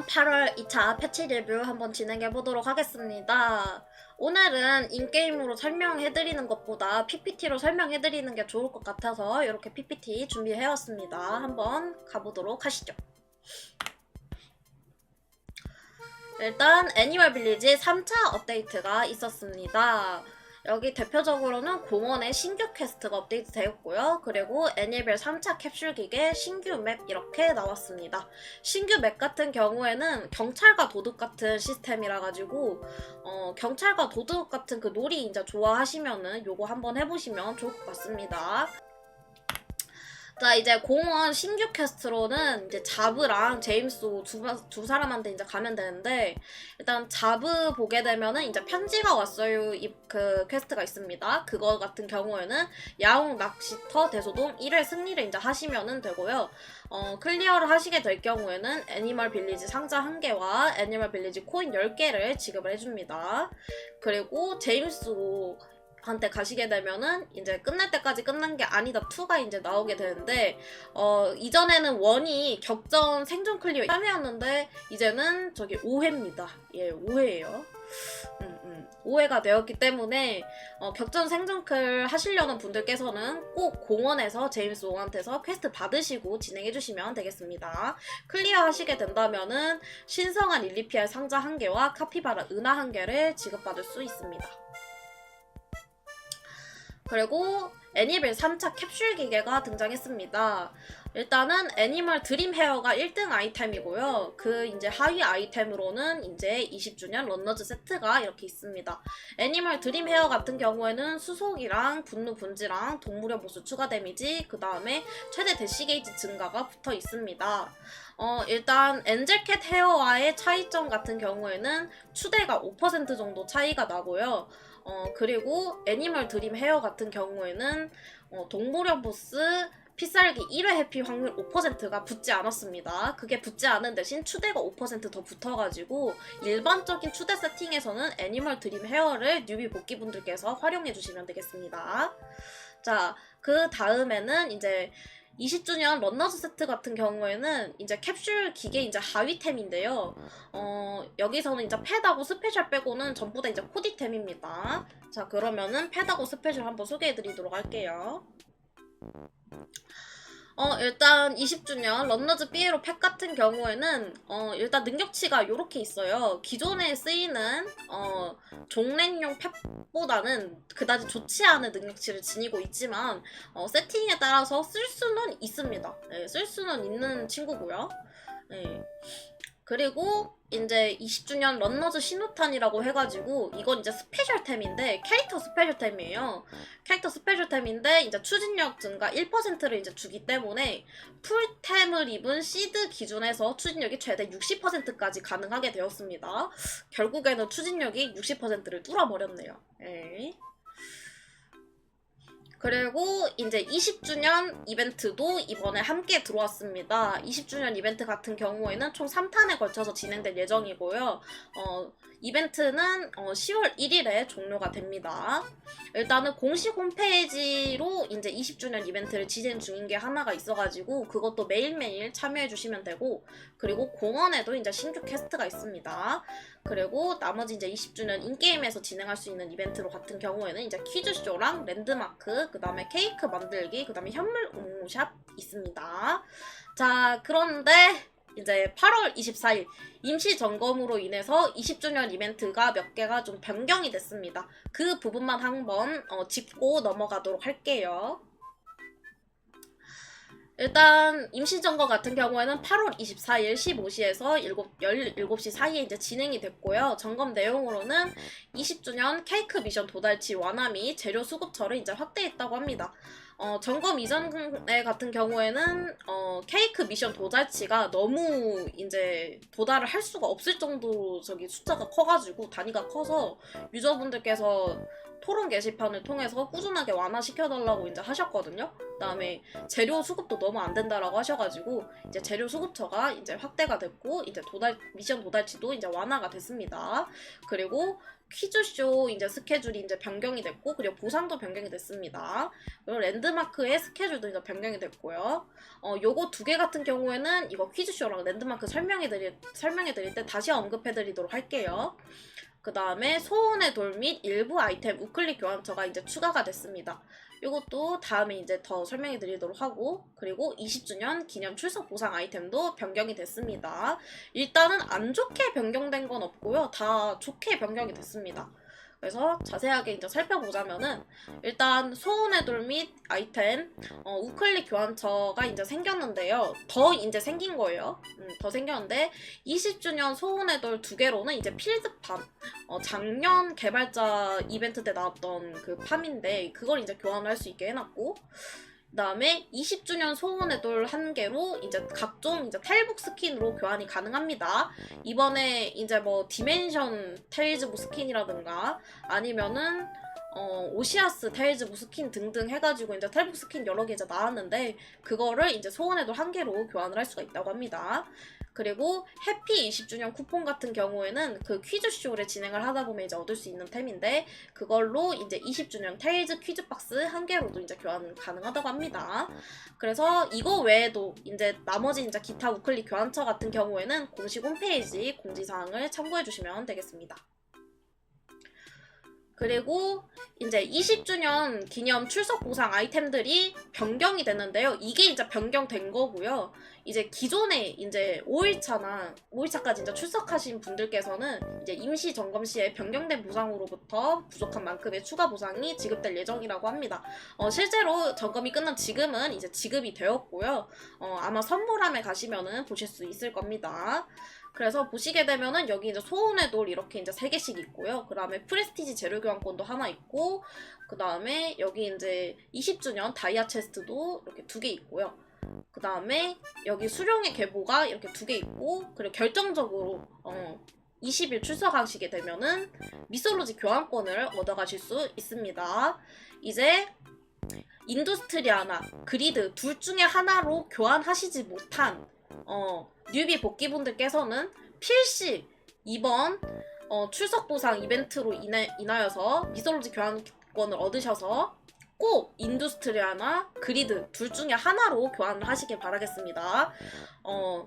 20주년 8월 2차 패치 리뷰 한번 진행해 보도록 하겠습니다. 오늘은 인게임으로 설명해드리는 것보다 PPT로 설명해드리는 게 좋을 것 같아서 이렇게 PPT 준비해왔습니다. 한번 가보도록 하시죠. 일단 애니멀 빌리지 3차 업데이트가 있었습니다. 여기 대표적으로는 공원의 신규 퀘스트가 업데이트 되었고요. 그리고 애니벨 3차 캡슐 기계 신규 맵 이렇게 나왔습니다. 신규 맵 같은 경우에는 경찰과 도둑 같은 시스템이라 가지고 어, 경찰과 도둑 같은 그 놀이 이제 좋아하시면은 요거 한번 해보시면 좋을 것 같습니다. 자 이제 공원 신규 퀘스트로는 이제 자브랑 제임스 두, 두 사람한테 이제 가면 되는데 일단 자브 보게 되면은 이제 편지가 왔어요 이 그 퀘스트가 있습니다. 그거 같은 경우에는 야옹 낚시터 대소동 1회 승리를 이제 하시면은 되고요. 어, 클리어를 하시게 될 경우에는 애니멀 빌리지 상자 1개와 애니멀 빌리지 코인 10개를 지급을 해줍니다. 그리고 제임스 한테 가시게 되면은 이제 끝날 때까지 끝난 게 아니다 2가 이제 나오게 되는데 어 이전에는 원이 격전 생존 클리어 3회였는데 이제는 저기 5회입니다. 예, 5회예요. 음, 음. 5회가 되었기 때문에 어, 격전 생존클 하시려는 분들께서는 꼭 공원에서 제임스 옹한테서 퀘스트 받으시고 진행해 주시면 되겠습니다. 클리어 하시게 된다면은 신성한 일리피알 상자 1개와 카피바라 은하 1개를 지급받을 수 있습니다. 그리고 애니벨 3차 캡슐 기계가 등장했습니다. 일단은 애니멀 드림 헤어가 1등 아이템이고요. 그 이제 하위 아이템으로는 이제 20주년 런너즈 세트가 이렇게 있습니다. 애니멀 드림 헤어 같은 경우에는 수속이랑 분노 분지랑 동물의 보수 추가 데미지, 그 다음에 최대 대시 게이지 증가가 붙어 있습니다. 어, 일단 엔젤캣 헤어와의 차이점 같은 경우에는 추대가 5% 정도 차이가 나고요. 어, 그리고 애니멀 드림 헤어 같은 경우에는 어, 동물의 보스 피살기 1회 해피 확률 5%가 붙지 않았습니다. 그게 붙지 않은 대신 추대가 5%더 붙어가지고 일반적인 추대 세팅에서는 애니멀 드림 헤어를 뉴비 복귀분들께서 활용해 주시면 되겠습니다. 자, 그 다음에는 이제 20주년 런너즈 세트 같은 경우에는 이제 캡슐 기계 이제 하위템인데요. 어, 여기서는 이제 패드하고 스페셜 빼고는 전부 다 이제 코디템입니다. 자, 그러면은 패드하고 스페셜 한번 소개해 드리도록 할게요. 어, 일단 20주년 런너즈 삐에로 팩 같은 경우에는 어, 일단 능력치가 이렇게 있어요. 기존에 쓰이는 어, 종랜용 팩보다는 그다지 좋지 않은 능력치를 지니고 있지만 어, 세팅에 따라서 쓸 수는 있습니다. 네, 쓸 수는 있는 친구고요. 네. 그리고 이제 20주년 런너즈 신호탄이라고 해가지고 이건 이제 스페셜템인데 캐릭터 스페셜템이에요. 캐릭터 스페셜템인데 이제 추진력 증가 1%를 이제 주기 때문에 풀템을 입은 시드 기준에서 추진력이 최대 60%까지 가능하게 되었습니다. 결국에는 추진력이 60%를 뚫어버렸네요. 에이. 그리고 이제 20주년 이벤트도 이번에 함께 들어왔습니다. 20주년 이벤트 같은 경우에는 총 3탄에 걸쳐서 진행될 예정이고요. 어, 이벤트는 어, 10월 1일에 종료가 됩니다. 일단은 공식 홈페이지로 이제 20주년 이벤트를 진행 중인 게 하나가 있어가지고 그것도 매일매일 참여해 주시면 되고 그리고 공원에도 이제 신규 퀘스트가 있습니다. 그리고 나머지 이제 20주년 인게임에서 진행할 수 있는 이벤트로 같은 경우에는 이제 퀴즈쇼랑 랜드마크, 그 다음에 케이크 만들기, 그 다음에 현물 옹샵 있습니다. 자, 그런데 이제 8월 24일 임시 점검으로 인해서 20주년 이벤트가 몇 개가 좀 변경이 됐습니다. 그 부분만 한번 어, 짚고 넘어가도록 할게요. 일단 임시점거 같은 경우에는 8월 24일 15시에서 7, 17시 사이에 이제 진행이 됐고요. 점검 내용으로는 20주년 케이크 미션 도달치 완화 및 재료 수급처를 이제 확대했다고 합니다. 어, 점검 이전에 같은 경우에는 어, 케이크 미션 도달치가 너무 이제 도달을 할 수가 없을 정도로 저기 숫자가 커가지고 단위가 커서 유저분들께서 토론 게시판을 통해서 꾸준하게 완화시켜달라고 이제 하셨거든요. 그다음에 재료 수급도 너무 안 된다라고 하셔가지고 이제 재료 수급처가 이제 확대가 됐고 이제 도달 미션 도달치도 이제 완화가 됐습니다. 그리고 퀴즈쇼 이제 스케줄이 이제 변경이 됐고 그리고 보상도 변경이 됐습니다. 그리고 랜드마크의 스케줄도 이제 변경이 됐고요. 어 요거 두 개 같은 경우에는 이거 퀴즈쇼랑 랜드마크 설명해 드릴 설명해 드릴 때 다시 언급해 드리도록 할게요. 그 다음에 소원의 돌 및 일부 아이템 우클릭 교환처가 이제 추가가 됐습니다. 이것도 다음에 이제 더 설명해 드리도록 하고 그리고 20주년 기념 출석 보상 아이템도 변경이 됐습니다. 일단은 안 좋게 변경된 건 없고요. 다 좋게 변경이 됐습니다. 그래서 자세하게 이제 살펴보자면은 일단 소원의 돌 및 아이템 어, 우클릭 교환처가 이제 생겼는데요. 더 이제 생긴 거예요. 음, 더 생겼는데 20주년 소원의 돌 두 개로는 이제 필드팜 어, 작년 개발자 이벤트 때 나왔던 그 팜인데 그걸 이제 교환을 할수 있게 해놨고 그다음에 20주년 소원의 돌 한 개로 이제 각종 이제 탈북 스킨으로 교환이 가능합니다. 이번에 이제 뭐 디멘션 테일즈부 스킨이라든가 아니면은 어, 오시아스 테일즈부 스킨 등등 해가지고 이제 탈북 스킨 여러 개 이제 나왔는데 그거를 이제 소원의 돌한 개로 교환을 할 수가 있다고 합니다. 그리고 해피 20주년 쿠폰 같은 경우에는 그 퀴즈쇼를 진행을 하다 보면 이제 얻을 수 있는 템인데 그걸로 이제 20주년 테일즈 퀴즈 박스 한 개로도 이제 교환 가능하다고 합니다. 그래서 이거 외에도 이제 나머지 이제 기타 우클릭 교환처 같은 경우에는 공식 홈페이지 공지사항을 참고해 주시면 되겠습니다. 그리고 이제 20주년 기념 출석 보상 아이템들이 변경이 됐는데요. 이게 이제 변경된 거고요. 이제 기존에 이제 5일차나 5일차까지 이제 출석하신 분들께서는 이제 임시 점검 시에 변경된 보상으로부터 부족한 만큼의 추가 보상이 지급될 예정이라고 합니다. 어, 실제로 점검이 끝난 지금은 이제 지급이 되었고요. 어, 아마 선물함에 가시면은 보실 수 있을 겁니다. 그래서 보시게 되면은 여기 이제 소원의 돌 이렇게 이제 세 개씩 있고요. 그 다음에 프레스티지 재료 교환권도 하나 있고, 그 다음에 여기 이제 20주년 다이아 체스트도 이렇게 두 개 있고요. 그 다음에 여기 수령의 계보가 이렇게 두 개 있고, 그리고 결정적으로 어, 20일 출석하시게 되면은 미솔로지 교환권을 얻어가실 수 있습니다. 이제 인두스트리아나 그리드 둘 중에 하나로 교환하시지 못한 어, 뉴비 복귀분들께서는 필시 이번 어, 출석 보상 이벤트로 인해, 인하여서 미솔로지 교환권을 얻으셔서 꼭 인두스트리아나 그리드 둘 중에 하나로 교환을 하시길 바라겠습니다. 어,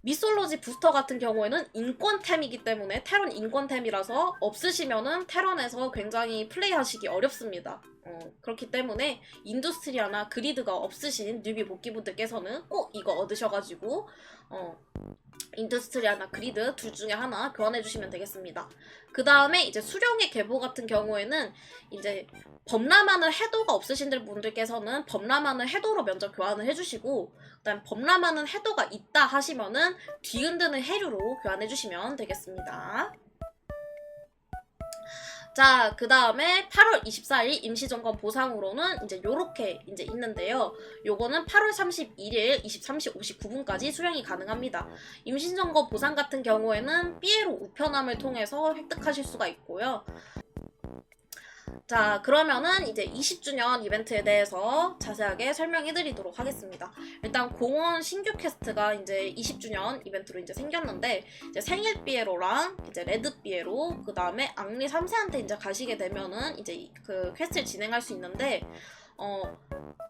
미솔로지 부스터 같은 경우에는 인권템이기 때문에 테런 인권템이라서 없으시면은 테런에서 굉장히 플레이하시기 어렵습니다. 어, 그렇기 때문에 인두스트리아나 그리드가 없으신 뉴비 복귀분들께서는 꼭 이거 얻으셔가지고 어, 인두스트리아나 그리드 둘 중에 하나 교환해 주시면 되겠습니다. 그 다음에 이제 수령의 계보 같은 경우에는 이제 범람하는 해도가 없으신 분들께서는 범람하는 해도로 먼저 교환을 해주시고 그다음 범람하는 해도가 있다 하시면은 뒤흔드는 해류로 교환해 주시면 되겠습니다. 자, 그 다음에 8월 24일 임시점검 보상으로는 이제 요렇게 이제 있는데요. 요거는 8월 31일 23시 59분까지 수령이 가능합니다. 임시점검 보상 같은 경우에는 삐에로 우편함을 통해서 획득하실 수가 있고요. 자, 그러면은 이제 20주년 이벤트에 대해서 자세하게 설명해 드리도록 하겠습니다. 일단 공원 신규 퀘스트가 이제 20주년 이벤트로 이제 생겼는데 이제 생일 삐에로랑 이제 레드 삐에로 그다음에 앙리 3세한테 이제 가시게 되면은 이제 이- 그 퀘스트를 진행할 수 있는데 어,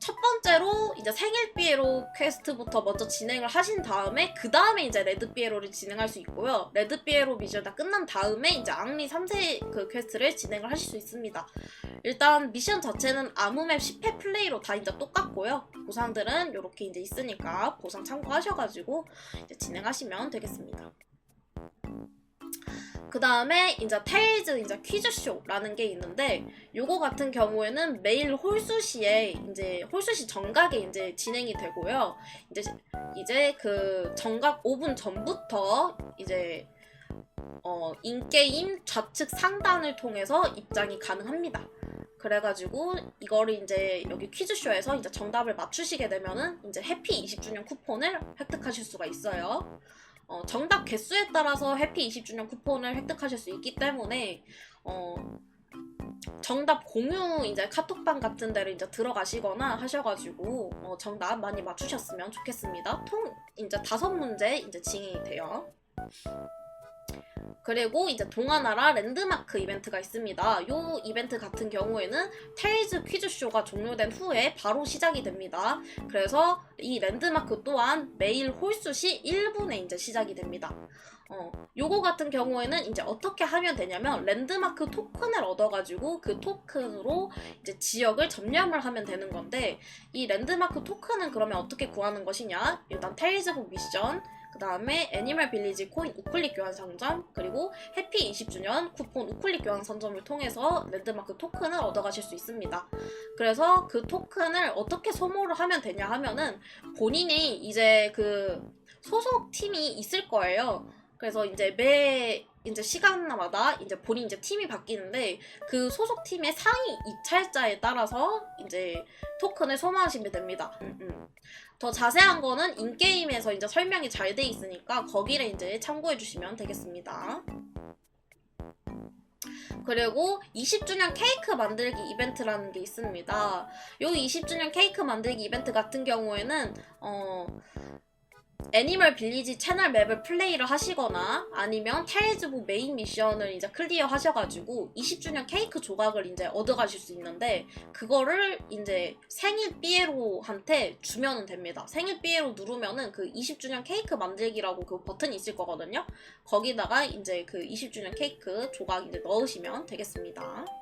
첫 번째로 이제 생일 삐에로 퀘스트부터 먼저 진행을 하신 다음에 그 다음에 이제 레드 삐에로를 진행할 수 있고요. 레드 삐에로 미션 다 끝난 다음에 이제 앙리 3세 그 퀘스트를 진행을 하실 수 있습니다. 일단 미션 자체는 아무 맵 10회 플레이로 다 이제 똑같고요. 보상들은 이렇게 이제 있으니까 보상 참고하셔가지고 이제 진행하시면 되겠습니다. 그 다음에 이제 테일즈 이제 퀴즈쇼라는 게 있는데 요거 같은 경우에는 매일 홀수시에 이제 홀수시 정각에 이제 진행이 되고요. 이제 이제 그 정각 5분 전부터 이제 어 인게임 좌측 상단을 통해서 입장이 가능합니다. 그래가지고 이거를 이제 여기 퀴즈쇼에서 이제 정답을 맞추시게 되면은 이제 해피 20주년 쿠폰을 획득하실 수가 있어요. 어, 정답 개수에 따라서 해피 20주년 쿠폰을 획득하실 수 있기 때문에 어, 정답 공유 이제 카톡방 같은 데를 이제 들어가시거나 하셔가지고 어, 정답 많이 맞추셨으면 좋겠습니다. 통 이제 다섯 문제 이제 진행이 돼요. 그리고 이제 동아나라 랜드마크 이벤트가 있습니다. 요 이벤트 같은 경우에는 테일즈 퀴즈쇼가 종료된 후에 바로 시작이 됩니다. 그래서 이 랜드마크 또한 매일 홀수 시 1분에 이제 시작이 됩니다. 어, 요거 같은 경우에는 이제 어떻게 하면 되냐면 랜드마크 토큰을 얻어가지고 그 토큰으로 이제 지역을 점령을 하면 되는 건데 이 랜드마크 토큰은 그러면 어떻게 구하는 것이냐? 일단 테일즈북 미션, 그 다음에 애니멀 빌리지 코인 우클릭 교환 상점, 그리고 해피 20주년 쿠폰 우클릭 교환 상점을 통해서 랜드마크 토큰을 얻어가실 수 있습니다. 그래서 그 토큰을 어떻게 소모를 하면 되냐 하면은 본인이 이제 그 소속 팀이 있을 거예요. 그래서 이제 매 이제 시간마다 이제 본인 이제 팀이 바뀌는데 그 소속 팀의 상위 입찰자에 따라서 이제 토큰을 소모하시면 됩니다. 음, 음. 더 자세한 거는 인게임에서 이제 설명이 잘 돼 있으니까 거기를 이제 참고해 주시면 되겠습니다. 그리고 20주년 케이크 만들기 이벤트라는 게 있습니다. 요 20주년 케이크 만들기 이벤트 같은 경우에는 어 애니멀 빌리지 채널 맵을 플레이를 하시거나 아니면 테일즈북 메인 미션을 이제 클리어 하셔가지고 20주년 케이크 조각을 이제 얻어가실 수 있는데 그거를 이제 생일 삐에로한테 주면은 됩니다. 생일 삐에로 누르면은 그 20주년 케이크 만들기라고 그 버튼이 있을 거거든요. 거기다가 이제 그 20주년 케이크 조각 이제 넣으시면 되겠습니다.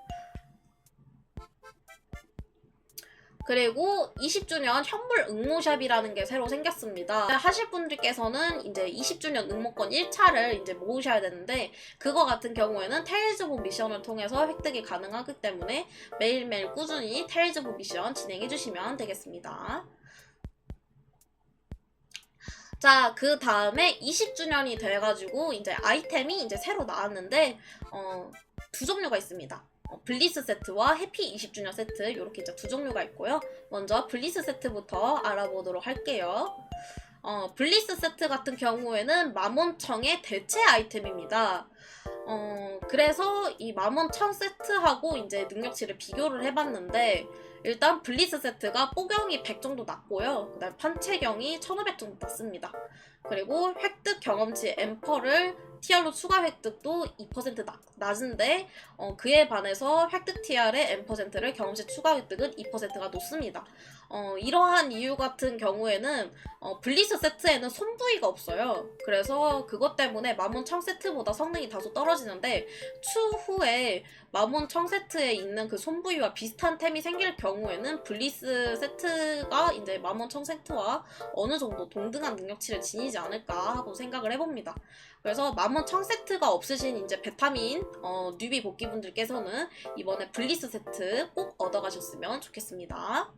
그리고 20주년 현물 응모샵이라는 게 새로 생겼습니다. 하실 분들께서는 이제 20주년 응모권 1차를 이제 모으셔야 되는데 그거 같은 경우에는 테일즈북 미션을 통해서 획득이 가능하기 때문에 매일매일 꾸준히 테일즈북 미션 진행해 주시면 되겠습니다. 자, 그 다음에 20주년이 돼가지고 이제 아이템이 이제 새로 나왔는데 어, 두 종류가 있습니다. 어, 블리스 세트와 해피 20주년 세트 이렇게 두 종류가 있고요. 먼저 블리스 세트부터 알아보도록 할게요. 어, 블리스 세트 같은 경우에는 마몬청의 대체 아이템입니다. 어, 그래서 이 마몬청 세트하고 이제 능력치를 비교를 해봤는데 일단 블리스 세트가 뽀경이 100 정도 낮고요. 그다음 판체경이 1500 정도 낮습니다. 그리고 획득 경험치 엠퍼를 TR로 추가 획득도 2% 낮, 낮은데 어, 그에 반해서 획득 TR의 N%를 경험치 추가 획득은 2%가 높습니다. 어, 이러한 이유 같은 경우에는 어, 블리스 세트에는 손부위가 없어요. 그래서 그것 때문에 마몬 청 세트보다 성능이 다소 떨어지는데 추후에 마몬 청 세트에 있는 그 손부위와 비슷한 템이 생길 경우에는 블리스 세트가 이제 마몬 청 세트와 어느 정도 동등한 능력치를 지니지 않을까 하고 생각을 해봅니다. 그래서 마 몬청 세트가 없으신 이제 베타민 어, 뉴비 복귀분들께서는 이번에 블리스 세트 꼭 얻어가셨으면 좋겠습니다.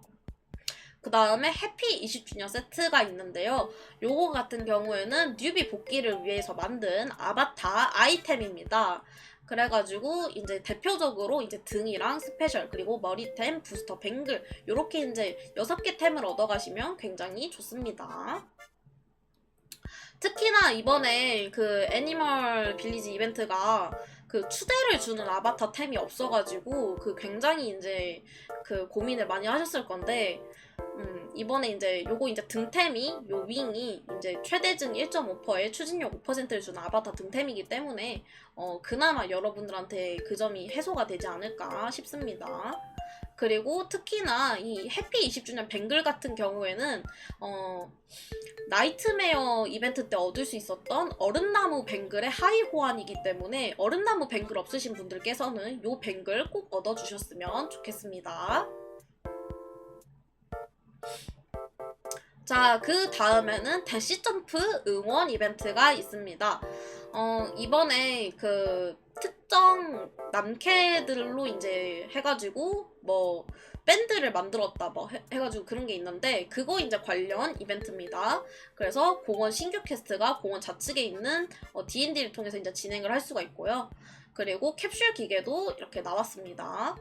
그 다음에 해피 20주년 세트가 있는데요. 요거 같은 경우에는 뉴비 복귀를 위해서 만든 아바타 아이템입니다. 그래가지고 이제 대표적으로 이제 등이랑 스페셜 그리고 머리템, 부스터, 뱅글 요렇게 이제 6개 템을 얻어가시면 굉장히 좋습니다. 특히나 이번에 그 애니멀 빌리지 이벤트가 그 추대를 주는 아바타 템이 없어가지고 그 굉장히 이제 그 고민을 많이 하셨을 건데 음, 이번에 이제 요거 이제 등템이 요 윙이 이제 최대증 1.5%에 추진력 5%를 주는 아바타 등템이기 때문에 어 그나마 여러분들한테 그 점이 해소가 되지 않을까 싶습니다. 그리고 특히나 이 해피 20주년 뱅글 같은 경우에는 어 나이트메어 이벤트 때 얻을 수 있었던 얼음나무 뱅글의 하이 호환이기 때문에 얼음나무 뱅글 없으신 분들께서는 요 뱅글 꼭 얻어주셨으면 좋겠습니다. 자, 그 다음에는 대시점프 응원 이벤트가 있습니다. 어, 이번에 그 특정 남캐들로 이제 해가지고 뭐 밴드를 만들었다 뭐 해, 해가지고 그런 게 있는데 그거 이제 관련 이벤트입니다. 그래서 공원 신규 퀘스트가 공원 좌측에 있는 어, D&D를 통해서 이제 진행을 할 수가 있고요. 그리고 캡슐 기계도 이렇게 나왔습니다.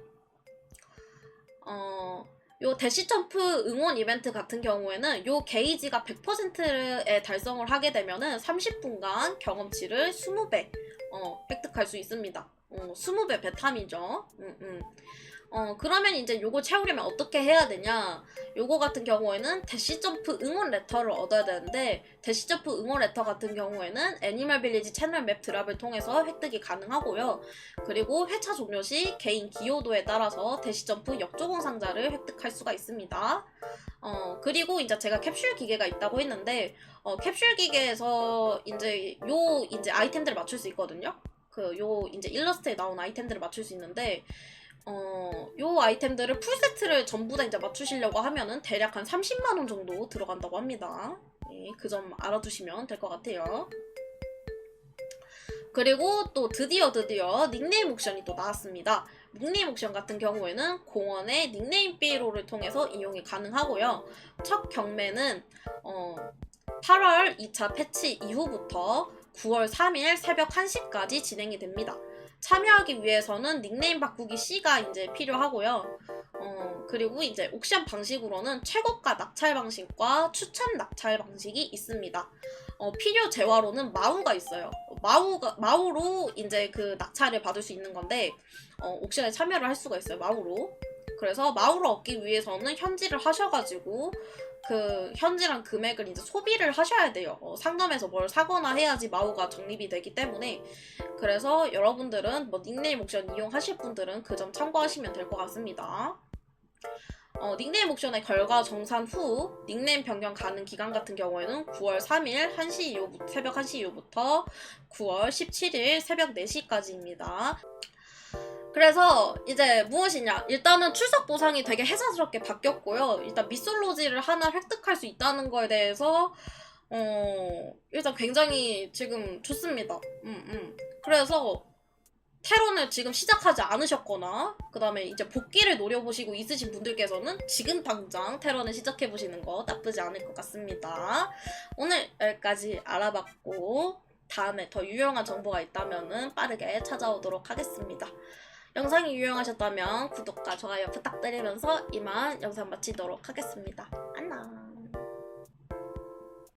어, 요 대시 점프 응원 이벤트 같은 경우에는 요 게이지가 100%에 달성을 하게 되면은 30분간 경험치를 20배 어, 획득할 수 있습니다. 어, 20배 베탐이죠. 음, 음. 어, 그러면 이제 요거 채우려면 어떻게 해야 되냐? 요거 같은 경우에는 대시점프 응원 레터를 얻어야 되는데, 대시점프 응원 레터 같은 경우에는 애니멀 빌리지 채널 맵 드랍을 통해서 획득이 가능하고요. 그리고 회차 종료 시 개인 기여도에 따라서 대시점프 역조공 상자를 획득할 수가 있습니다. 어, 그리고 이제 제가 캡슐 기계가 있다고 했는데, 어, 캡슐 기계에서 이제 요 이제 아이템들을 맞출 수 있거든요. 그 요 이제 일러스트에 나온 아이템들을 맞출 수 있는데, 어, 요 아이템들을 풀세트를 전부 다 이제 맞추시려고 하면은 대략 한 30만원 정도 들어간다고 합니다. 네, 그 점 알아두시면 될 것 같아요. 그리고 또 드디어 드디어 닉네임 옥션이 또 나왔습니다. 닉네임 옥션 같은 경우에는 공원의 닉네임 삐로를 통해서 이용이 가능하고요. 첫 경매는 어, 8월 2차 패치 이후부터 9월 3일 새벽 1시까지 진행이 됩니다. 참여하기 위해서는 닉네임 바꾸기 C가 이제 필요하고요. 어, 그리고 이제 옥션 방식으로는 최고가 낙찰 방식과 추천 낙찰 방식이 있습니다. 어, 필요 재화로는 마우가 있어요. 마우가, 마우로 이제 그 낙찰을 받을 수 있는 건데, 어, 옥션에 참여를 할 수가 있어요. 마우로. 그래서 마우를 얻기 위해서는 현질을 하셔가지고, 그 현질한 금액을 이제 소비를 하셔야 돼요. 어, 상점에서 뭘 사거나 해야지 마우가 적립이 되기 때문에 그래서 여러분들은 뭐 닉네임 옥션 이용하실 분들은 그 점 참고하시면 될 것 같습니다. 어, 닉네임 옥션의 결과 정산 후 닉네임 변경 가능 기간 같은 경우에는 9월 3일 1시 이후 새벽 1시 이후부터 9월 17일 새벽 4시까지입니다. 그래서 이제 무엇이냐? 일단은 출석 보상이 되게 해자스럽게 바뀌었고요. 일단 미솔로지를 하나 획득할 수 있다는 거에 대해서 어 일단 굉장히 지금 좋습니다. 음, 음. 그래서 테론을 지금 시작하지 않으셨거나 그 다음에 이제 복귀를 노려보시고 있으신 분들께서는 지금 당장 테론을 시작해보시는 거 나쁘지 않을 것 같습니다. 오늘 여기까지 알아봤고 다음에 더 유용한 정보가 있다면 빠르게 찾아오도록 하겠습니다 영상이 유용하셨다면 구독과 좋아요 부탁드리면서 이만 영상 마치도록 하겠습니다.